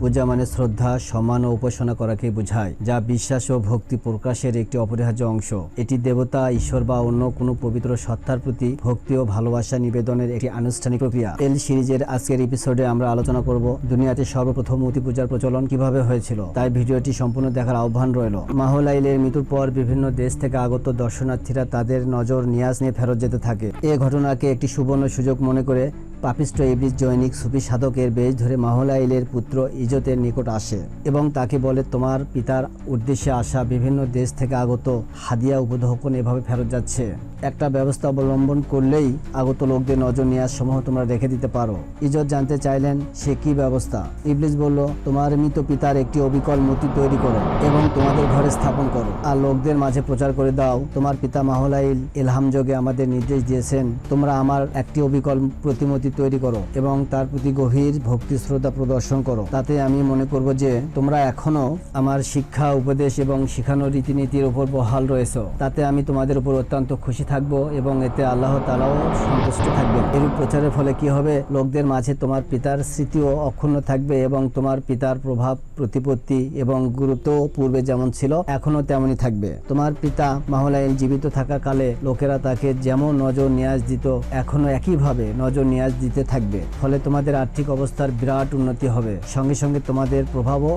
পূজা মানে শ্রদ্ধা, সম্মান ও উপাসনা করাকে বোঝায়, যা বিশ্বাস ও ভক্তি প্রকাশের একটি অপরিহার্য অংশ। এটি দেবতা, ঈশ্বর বা অন্য কোনো পবিত্র সত্তার প্রতি ভক্তি ও ভালোবাসা নিবেদনের একটি আনুষ্ঠানিক প্রক্রিয়া। এল সিরিজের আজকের এপিসোডে আমরা আলোচনা করব দুনিয়াতে সর্বপ্রথম মূর্তি পূজার প্রচলন কীভাবে হয়েছিল, তাই ভিডিওটি সম্পূর্ণ দেখার আহ্বান রইল। মাহলাইলের মৃত্যুর পর বিভিন্ন দেশ থেকে আগত দর্শনার্থীরা তাদের নজর নিয়াজ নিয়ে ফেরত যেতে থাকে। এ ঘটনাকে একটি সুবর্ণ সুযোগ মনে করে পাপিষ্ট ইবলিস জৈনিক সুফি সাধকের বেশ ধরে মাহলাইলের পুত্র ইজতের নিকট আসে এবং তাকে বলে, তোমার পিতার উদ্দেশ্যে আসা বিভিন্ন দেশ থেকে আগত হাদিয়া উপঢৌকন এভাবে ফেরত যাচ্ছে। একটা ব্যবস্থা অবলম্বন করলেই আগত লোকদের নজর নেওয়ার সমূহ তোমরা রেখে দিতে পারো। ইজত জানতে চাইলেন, সে কি ব্যবস্থা? ইবলিস বলল, তোমার মৃত পিতার একটি অবিকল মূর্তি তৈরি করো এবং তোমাদের ঘরে স্থাপন করো। আর লোকদের মাঝে প্রচার করে দাও, তোমার পিতা মাহলাইল এলহাম যোগে আমাদের নির্দেশ দিয়েছেন, তোমরা আমার একটি অবিকল প্রতিমূর্তি তৈরি করো এবং তার প্রতি গভীর ভক্তি শ্রদ্ধা প্রদর্শন করো। তাতে আমি মনে করব যে তোমরা এখনও আমার শিক্ষা, উপদেশ এবং শিখানো রীতিনীতির উপর বহাল রয়েছে। তাতে আমি তোমাদের উপর অত্যন্ত খুশি থাকব এবং এতে আল্লাহ তালাও সন্তুষ্ট থাকবেন। এরূপ প্রচারের ফলে কি হবে? লোকদের মাঝে তোমার পিতার স্মৃতিও অক্ষুণ্ণ থাকবে এবং তোমার পিতার প্রভাব, প্রতিপত্তি এবং গুরুত্ব পূর্বে যেমন ছিল এখনও তেমনই থাকবে। তোমার পিতা মাহলাইল জীবিত থাকাকালে লোকেরা তাকে যেমন নজর নিয়াজ দিত এখনও একইভাবে নজর নিয়াজ দিতে থাকবে। ফলে তোমাদের আর্থিক অবস্থার বিরাট উন্নতি হবে। সঙ্গে সঙ্গে তোমাদের প্রভাবও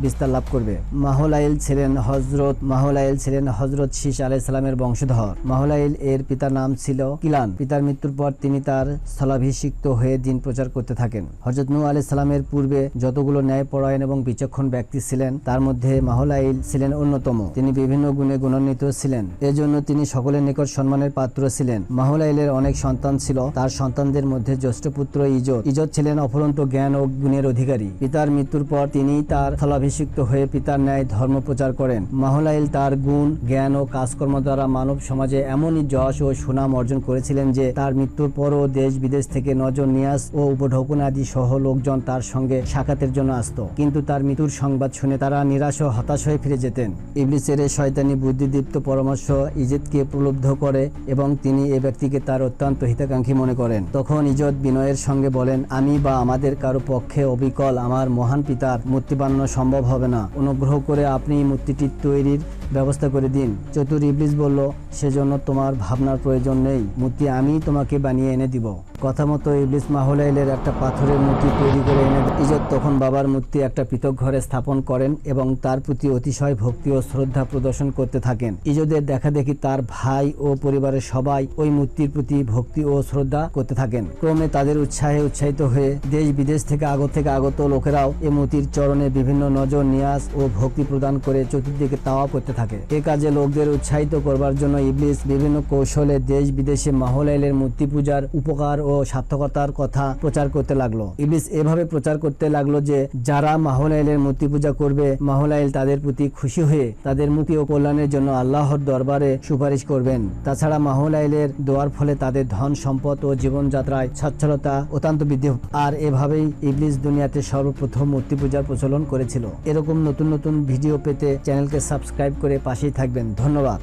বিস্তার লাভ করবে। মাহলাইল ছিলেন হজরত মাহলাইল ছিলেন হজরত শীষ আলাইসালামের বংশধর। মাহলাইল এর পিতার নাম ছিল কিলান। পিতার মৃত্যুর পর তিনি তার স্থলাভিষিক্ত হয়ে দিন প্রচার করতে থাকেন। হজরত নূ আলাইসালামের পূর্বে যতগুলো ন্যায়পরায়ণ এবং বিচক্ষণ ব্যক্তি ছিলেন, তার মধ্যে মাহলাইল ছিলেন অন্যতম। তিনি বিভিন্ন গুণে গুণান্বিত ছিলেন। এজন্য তিনি সকলের নিকট সম্মানের পাত্র ছিলেন। মাহলাইলের অনেক সন্তান ছিল। তার সন্তানদের মধ্যে জ্যেষ্ঠ পুত্র ইজত। ইজত ছিলেন অফুরন্ত জ্ঞান ও গুণের অধিকারী। পিতার মৃত্যুর পর তিনি তার স্থলাভিষিক্ত হয়ে পিতার ন্যায় ধর্ম প্রচার করেন। মাহলাইল তার গুণ, জ্ঞান ও কাজকর্ম দ্বারা মানব সমাজে এমনই যশ ও সুনাম অর্জন করেছিলেন যে তার মৃত্যুর পরও দেশ বিদেশ থেকে নজর নিয়াস ও উপঢৌকন আদি সহ লোকজন তার সঙ্গে সাক্ষাতের জন্য আসত। কিন্তু তার মৃত্যুর সংবাদ শুনে তারা নিরাশ ও হতাশ হয়ে ফিরে যেতেন। ইবলিসের শয়তানি বুদ্ধিদীপ্ত পরামর্শ ইজিতকে প্রলুব্ধ করে এবং তিনি এ ব্যক্তিকে তার অত্যন্ত হিতাকাঙ্ক্ষী মনে করেন। তখন ইজত বিনয়ের সঙ্গে বলেন, আমি বা আমাদের কারও পক্ষে অবিকল আমার মহান পিতার মূর্তি বানানো সম্ভব হবে না। অনুগ্রহ করে আপনি এই মূর্তিটি তৈরির ব্যবস্থা করে দিন। চতুর ইবলিস বলল, সেজন্য তোমার ভাবনার প্রয়োজন নেই। মূর্তি আমি তোমাকে বানিয়ে এনে দিব। কথা মতো ইবলিস মাহলাইলের একটা পাথরের মূর্তি তৈরি করে এনে ইজত তখন বাবার মূর্তি একটা পৃথক ঘরে স্থাপন করেন এবং তার প্রতি অতিশয় ভক্তি ও শ্রদ্ধা প্রদর্শন করতে থাকেন। ইজদের দেখা দেখি তার ভাই ও পরিবারের সবাই ওই মূর্তির প্রতি ভক্তি ও শ্রদ্ধা করতে থাকেন। ক্রমে তাদের উৎসাহে উৎসাহিত হয়ে দেশ বিদেশ থেকে আগত থেকে আগত লোকেরাও এই মূর্তির চরণে বিভিন্ন নজর নিয়াস ও ভক্তি প্রদান করে চতুর্দিকে তাওয়া করতে থাকে। এ কাজে লোকদের উৎসাহিত করবার জন্য ইবলিস বিভিন্ন কৌশলে দেশ বিদেশে মাহলাইলের মূর্তি পূজার উপকার ও সার্থকতার কথা প্রচার করতে লাগল। ইবলিস এভাবে প্রচার করতে লাগল যে, যারা মাহলাইলের মূর্তি পূজা করবে, মাহলাইল তাদের প্রতি খুশি হয়ে তাদের মুক্তি ও কল্যাণের জন্য আল্লাহর দরবারে সুপারিশ করবেন। তাছাড়া মাহলাইলের দোয়ার ফলে তাদের ধন সম্পদ ও জীবনযাত্রায় সচ্ছলতা অত্যন্ত বৃদ্ধি। আর এভাবেই ইবলিস দুনিয়াতে সর্বপ্রথম মূর্তি পূজার প্রচলন করেছিল। এরকম নতুন নতুন ভিডিও পেতে চ্যানেলকে সাবস্ক্রাইব করে পাশেই থাকবেন। ধন্যবাদ।